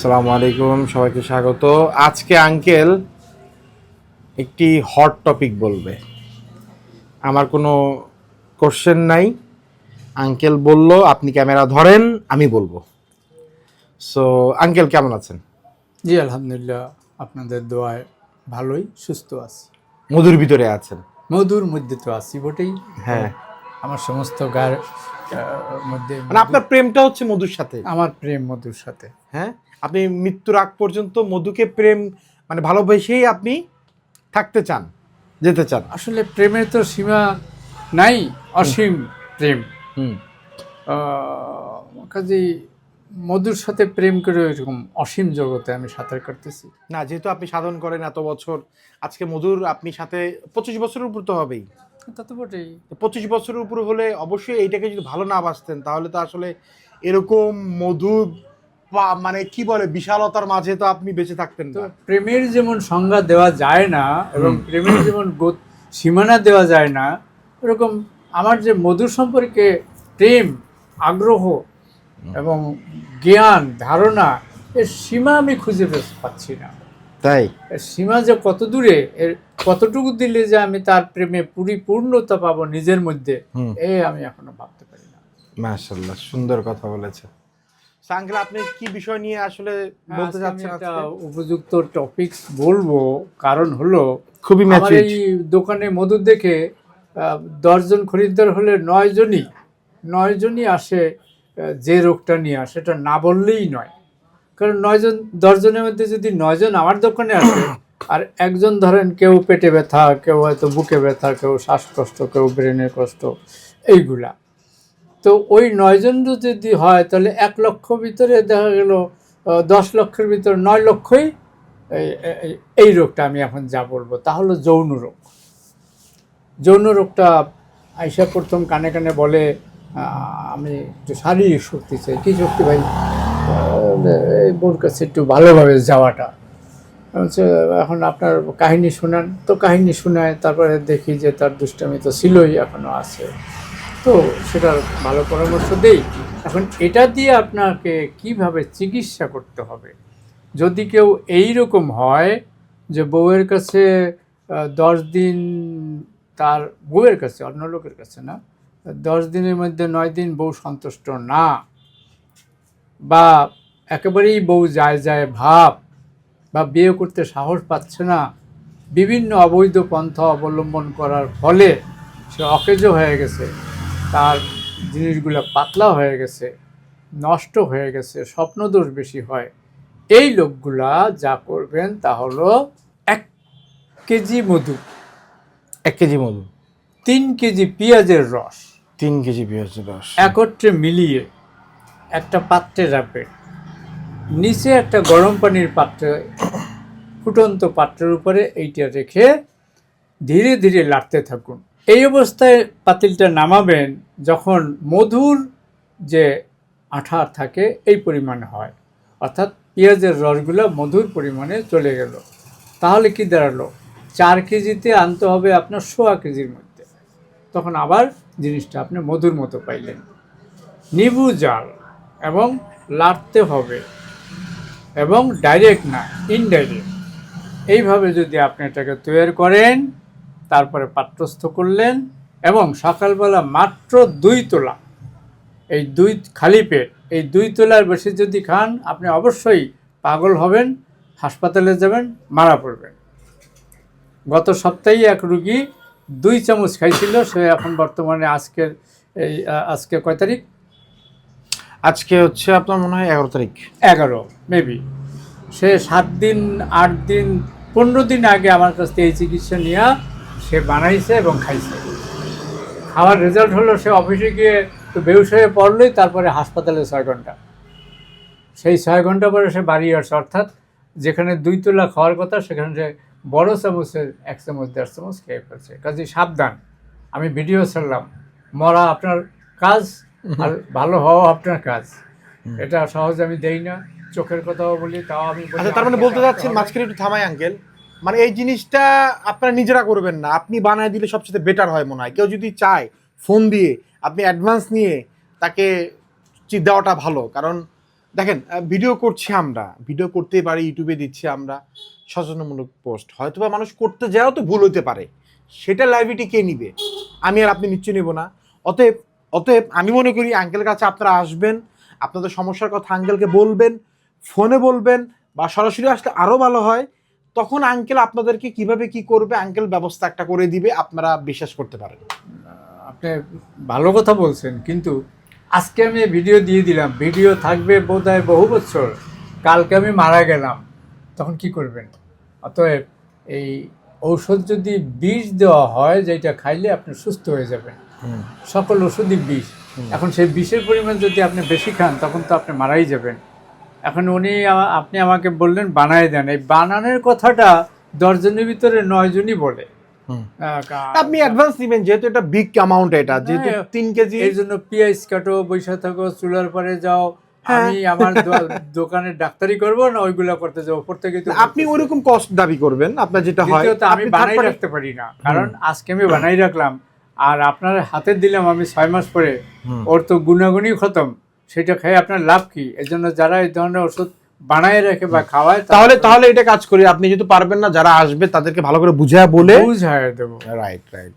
আসসালামু আলাইকুম সবাইকে স্বাগত। আজকে আঙ্কেল একটি হট টপিক বলবে। আমার কোনো কোশ্চেন নাই। আঙ্কেল বলল আপনি ক্যামেরা ধরেন আমি বলব। সো আঙ্কেল কেমন আছেন? জি আলহামদুলিল্লাহ আপনাদের দোয়ায় ভালোই সুস্থ আছি। মধুর ভিতরে আছেন। মধুর মধ্যে তো আছি বটেই। হ্যাঁ। আমার সমস্ত আহ, মধ্যে মানে আপনার প্রেমটা হচ্ছে মধুর সাথে? আমার প্রেম মধুর সাথে। হ্যাঁ? আপনি মৃত্যুর আগ পর্যন্ত মধুকে প্রেম মানে ভালোবেসেই আপনি থাকতে চান যেতে চান। আসলে প্রেমের তো সীমা নাই অসীম প্রেম। হুম। কাজেই মধুর সাথে প্রেম করে এরকম অসীম জগতে আমি সাঁতার কাটতেছি। না যেহেতু আপনি সাধন করেন এত বছর আজকে মধুর আপনি সাথে পঁচিশ বছরের উপর তো হবেই। তা তো বটেই। পঁচিশ বছরের উপর হলে অবশ্যই এইটাকে যদি ভালো না বাসতেন তাহলে তো আসলে এরকম মধুর মানে কি বলে বিশালতার মাঝে তো আপনি বেঁচে থাকতেন তো প্রেমের যেমন সংজ্ঞা দেওয়া যায় না এবং প্রেমের যেমন সীমানা দেওয়া যায় না এরকম আমার যে মধুর সম্পর্কে প্রেম আগ্রহ এবং জ্ঞান ধারণা এর সীমা আমি খুঁজে পাচ্ছি না। তাই? সীমা যে কত দূরে এর কতটুকু দিলে যে আমি তার প্রেমে পরিপূর্ণতা পাবো নিজের মধ্যে। এ আমি এখনও ভাবতে পারি না। মাশাল্লাহ সুন্দর কথা বলেছে। সাঙ্কেল আপনি কি বিষয় নিয়ে আসলে বলতে যাচ্ছেন একটা আজকে? উপযুক্ত টপিকস বলব। কারণ হলো খুবই আমার এই দোকানে মধু দেখে দশজন খরিদ্দার হলে নয় জনই নয় জনই আসে যে রোগটা নিয়ে আসে এটা না বললেই নয়। কারণ নয়জন দশজনের মধ্যে যদি নয়জন আমার দোকানে আসে আর একজন ধরেন কেউ পেটে ব্যথা কেউ হয়তো বুকে ব্যথা কেউ শ্বাসকষ্ট কেউ ব্রেনের কষ্ট এইগুলা। তো ওই নয়জন যদি হয় তাহলে এক লক্ষ ভিতরে দেখা গেল দশ লক্ষের ভিতরে নয় লক্ষই এই- রোগটা আমি এখন যা বলব তা হলো যৌন রোগ। যৌন রোগটা আইসা প্রথম কানে কানে বলে আমি একটু শারীরিক শক্তি চাই। কি শক্তি ভাই? এই বোর কাছে একটু ভালোভাবে যাওয়াটা। হচ্ছে এখন আপনার কাহিনী শোনান। তো কাহিনী শোনায়, তারপরে দেখি যে তার দুষ্টামি তো ছিলই এখনও আছে। তো সেটার ভালো পরামর্শ দেই। এখন এটা দিয়ে আপনাকে কীভাবে চিকিৎসা করতে হবে? যদি কেউ এই রকম হয় যে বউয়ের কাছে দশ দিন তার বউয়ের কাছে, অন্য লোকের কাছে না, দশ দিনের মধ্যে নয় দিন বউ সন্তুষ্ট না বা একেবারেই বউ যায় যায় ভাব বা বিয়ে করতে সাহস পাচ্ছে না বিভিন্ন অবৈধ পন্থা অবলম্বন করার ফলে সে অকেজো হয়ে গেছে তার জিনিসগুলো পাতলা হয়ে গেছে নষ্ট হয়ে গেছে স্বপ্নদোষ বেশি হয়। এই লোকগুলা যা করবেন তা হলো এক কেজি মধু। এক কেজি মধু। তিন কেজি পেঁয়াজের রস। তিন কেজি পেঁয়াজের রস। একত্রে মিলিয়ে একটা পাত্রে রাখবেন নিচে একটা গরম পানির পাত্রে, ফুটন্ত পাত্রের উপরে এইটা রেখে ধীরে ধীরে লাড়তে থাকুন। এই অবস্থায় পাতিলটা নামাবেন যখন মধুর যে আঠা থাকে এই পরিমাণে হয়। অর্থাৎ পেঁয়াজের রসগুলো মধুর পরিমাণে চলে গেল। তাহলে কি দাঁড়াল? চার কেজিতে আনতে হবে আপনার সোয়া কেজির মধ্যে। তখন আবার জিনিসটা আপনি মধুর মতো পাইলেন। নিবু জাল। এবং লাড়তে হবে এবং ডাইরেক্ট না ইনডাইরেক্ট এইভাবে যদি আপনি এটাকে তৈরি করেন, তারপরে পাত্রস্থ করলেন এবং সকালবেলা মাত্র দুই তোলা, এই দুই খালি পেট, এই দুই তোলার বেশি যদি খান, আপনি অবশ্যই পাগল হবেন, হাসপাতালে যাবেন, মারা পড়বেন। গত সপ্তাহে এক রুগী দুই চামচ খাইছিল, সে এখন বর্তমানে আজকের এই আজকে কয় তারিখ? আজকে হচ্ছে আপনার মনে হয় এগারো তারিখ। এগারো মেবি সে সাত দিন, আট দিন, পনেরো দিন আগে আমার কাছ থেকে এই চিকিৎসা নিয়ে, সে বানাইছে এবং খাইছে। খাওয়ার রেজাল্ট হলো সে অফিসে গিয়ে তো বেউস হয়ে পড়লোই তারপরে হাসপাতালে ছয় ঘণ্টা। সেই ছয় ঘণ্টা পরে সে বাড়ি আসছে, অর্থাৎ যেখানে দুই তোলা খাওয়ার কথা, সেখানে সে বড় চামচের এক চামচ, দেড় চামচ খেয়ে ফেলছে। কাজে সাবধান। আমি ভিডিও ছাড়লাম। মরা আপনার কাজ আর ভালো হওয়া আপনার কাজ। এটা সহজে আমি দেই না চোখের কথাও বলি তাও আমি আচ্ছা তার মানে বলতে হবে। মাঝখানে একটু থামাই আঙ্কেল মানে এই জিনিসটা আপনারা নিজেরা করবেন না। আপনি বানায় দিলে সবচেয়ে বেটার হয় মনে হয়। কেউ যদি চায় ফোন দিয়ে আপনি অ্যাডভান্স নিয়ে তাকে দেওয়াটা ভালো। কারণ দেখেন ভিডিও করছি আমরা। ভিডিও করতেই পারি ইউটিউবে দিচ্ছি আমরা। সচেতনমূলক পোস্ট হয়তোবা মানুষ করতে যাও তো ভুল হতে পারে। সেটা লাইভিটি কে নিবে? আমি আর আপনি নিশ্চয় নেব না। অতএব অতএব আমি মনে করি আঙ্কেলের কাছে আপনারা আসবেন, আপনাদের সমস্যার কথা আঙ্কেলকে বলবেন ফোনে বলবেন বা সরাসরি আসলে আরও ভালো হয়, তখন আঙ্কেল আপনাদেরকে কীভাবে কি করবে আঙ্কেল ব্যবস্থা একটা করে দিবে, আপনারা বিশ্বাস করতে পারেন। আপনি ভালো কথা বলছেন, কিন্তু আজকে আমি ভিডিও দিয়ে দিলাম ভিডিও থাকবে বোধহয় বহু বছর, কালকে আমি মারা গেলাম, তখন কি করবেন? অতএব এই ঔষধ যদি বিষ দেওয়া হয়, যেটা খাইলে আপনি সুস্থ হয়ে যাবেন। সকল ওষুধই বিষ। এখন সেই বিষের পরিমাণ যদি আপনি বেশি খান তখন তো আপনি মারাই যাবেন। এখন উনি আপনি আমাকে বললেন বানায় দেন। এই বানানোর কথাটা দশজনের ভিতরে নয়জনই বলে। আপনি অ্যাডভান্স দিবেন যেহেতু এটা বিগ অ্যামাউন্ট এটা যেহেতু হ্যাঁ, তিন কেজি। এই জন্য পিঁয়াজ কাটো বৈশা থাকো চুলার পরে যাও। হ্যাঁ। আমি আমার দোকানে ডাক্তারি করব না ওইগুলা করতে যাব। প্রত্যেকে তো আপনি ওরকম কস্ট দাবি করবেন আপনার যেটা হয়। আমি বানাই রাখতে পারি না। কারণ আজকে আমি বানাই রাখলাম আর আপনার হাতে দিলাম আমি ছয় মাস পরে। ওর তো গুণাগুণই খতম। সেটা খেয়ে আপনার লাভ কি? এই জন্য যারা এই ধরনের ওষুধ বানায় রাখে বা খাওয়ায় তাহলে তাহলে এটা কাজ করি। আপনি যেহেতু পারবেন না যারা আসবে তাদেরকে ভালো করে বুঝায় বলে বুঝায় দেবো। রাইট রাইট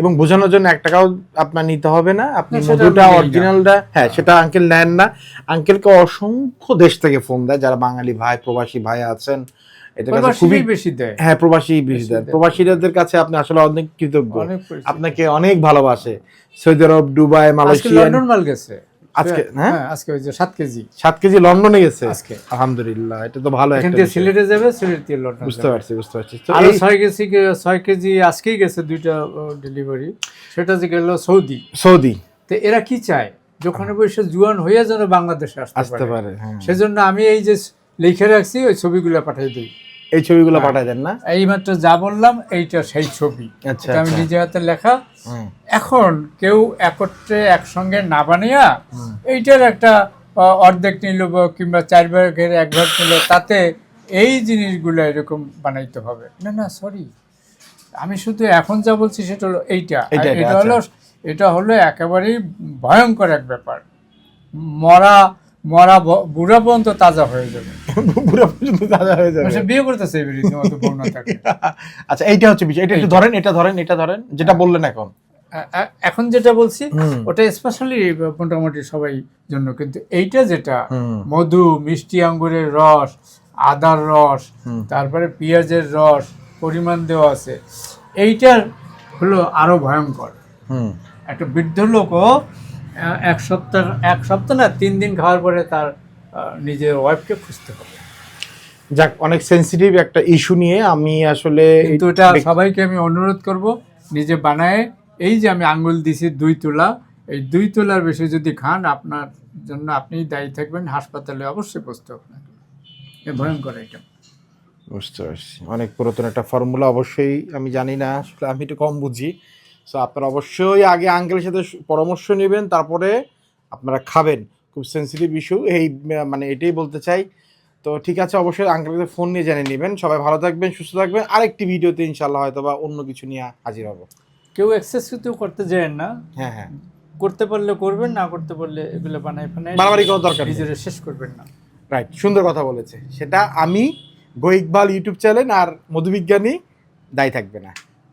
এবং বোঝানোর জন্য এক টাকাও আপনার নিতে হবে না। আপনি মধুটা। অরিজিনালটা হ্যাঁ সেটা আঙ্কেল নেন না। আঙ্কেলকে অসংখ্য দেশ থেকে ফোন দেয় যারা বাঙালি ভাই প্রবাসী ভাই আছেন। এটা খুবই বেশি দেয়। হ্যাঁ প্রবাসী বেশি দেয়। প্রবাসীদের কাছে আপনি আসলে অনেক কৃতজ্ঞ। আপনাকে অনেক ভালোবাসে। Saudi Arab Dubai Malaysia London মাল গেছে। আজকে, হ্যাঁ? হ্যাঁ? আজকে ওই যে কেজি। কেজি লন্ডনে গেছে। আজকে। আলহামদুলিল্লাহ এটা তো ভালো একটা সিলেটে যাবে সিলেট থেকে লন্ডন বুঝতে পারছি বুঝতে পারছি। তো এই কেজি কেজি আজকেই গেছে দুইটা ডেলিভারি সেটা যে গেল সৌদি। সৌদি। তো এরা কি চায়? যখন বসে জুয়ান হয়ে যেন বাংলাদেশে আসতে পারে হ্যাঁ। সেজন্য আমি এই যে লিখে রাখছি ওই ছবিগুলো পাঠিয়ে দিই। এই ছবিগুলো হ্যাঁ। পাঠায় দেন না? এইমাত্র যা বললাম এইটা সেই ছবি। আচ্ছা, আমি আচ্ছা। নিজে হাতে লেখা। এখন কেউ একত্রে একসঙ্গে না বানিয়া এইটার একটা অর্ধেক নিল কিংবা চার ভাগের এক ভাগ নিল তাতে এই জিনিসগুলো এরকম বানাইতে হবে। না না সরি আমি শুধু এখন যা বলছি সেটা হলো এইটা। এটা হলো এটা হলো একেবারেই ভয়ঙ্কর এক ব্যাপার। মরা মরা বুড়া পর্যন্ত তাজা হয়ে যাবে। পুরো পর্যন্ত তাজা হয়ে যাবে। বিয়ে করতেছে এবার রীতিমতো না থাকে আচ্ছা এইটা হচ্ছে বিষয় এটা একটু ধরেন এটা ধরেন এটা ধরেন যেটা বললেন এখন। এখন যেটা বলছি ওটা স্পেশালি মোটামুটি সবাই জন্য কিন্তু এইটা যেটা মধু মিষ্টি আঙ্গুরের রস আদার রস। তারপরে পেঁয়াজের রস পরিমাণ দেওয়া আছে এইটার হলো আরও ভয়ঙ্কর। হুম। একটা বৃদ্ধ লোকও এক সপ্তাহ এক সপ্তাহ না তিন দিন খাওয়ার পরে তার নিজের ওয়াইফকে খুঁজতে হবে। যাক অনেক সেন্সিটিভ একটা ইস্যু নিয়ে আমি আসলে কিন্তু এটা সবাইকে আমি অনুরোধ করব নিজে বানায় এই যে আমি আঙ্গুল দিছি দুই তোলা এই দুই তোলার বেশি যদি খান আপনার জন্য আপনি দায়ী থাকবেন হাসপাতালে অবশ্যই বসতে হবে এ ভয়ঙ্কর এটা বুঝতে পারছি। অনেক পুরাতন একটা ফর্মুলা অবশ্যই আমি জানি না আসলে আমি একটু কম বুঝি। সো আপনারা অবশ্যই আগে আঙ্কেলের সাথে পরামর্শ নেবেন তারপরে আপনারা খাবেন। খুব সেন্সিটিভ ইস্যু এই মানে এটাই বলতে চাই। তো ঠিক আছে অবশ্যই আঙ্কেলের ফোন নিয়ে জেনে নেবেন। সবাই ভালো থাকবেন সুস্থ থাকবেন। আরেকটি ভিডিওতে ইনশাল্লাহ হয়তো বা অন্য কিছু নিয়ে হাজির হব। কেউ এক্সেস কিন্তু করতে যায় না। হ্যাঁ হ্যাঁ। করতে পারলে করবেন না করতে পারলে এগুলো বানাই ফানাই বাড়াবাড়ি কোনো দরকার নিজেরা শেষ করবেন না। রাইট সুন্দর কথা বলেছে। সেটা আমি গোইকবাল ইউটিউব চ্যানেল আর মধুবিজ্ঞানী দায়ী থাকবে না।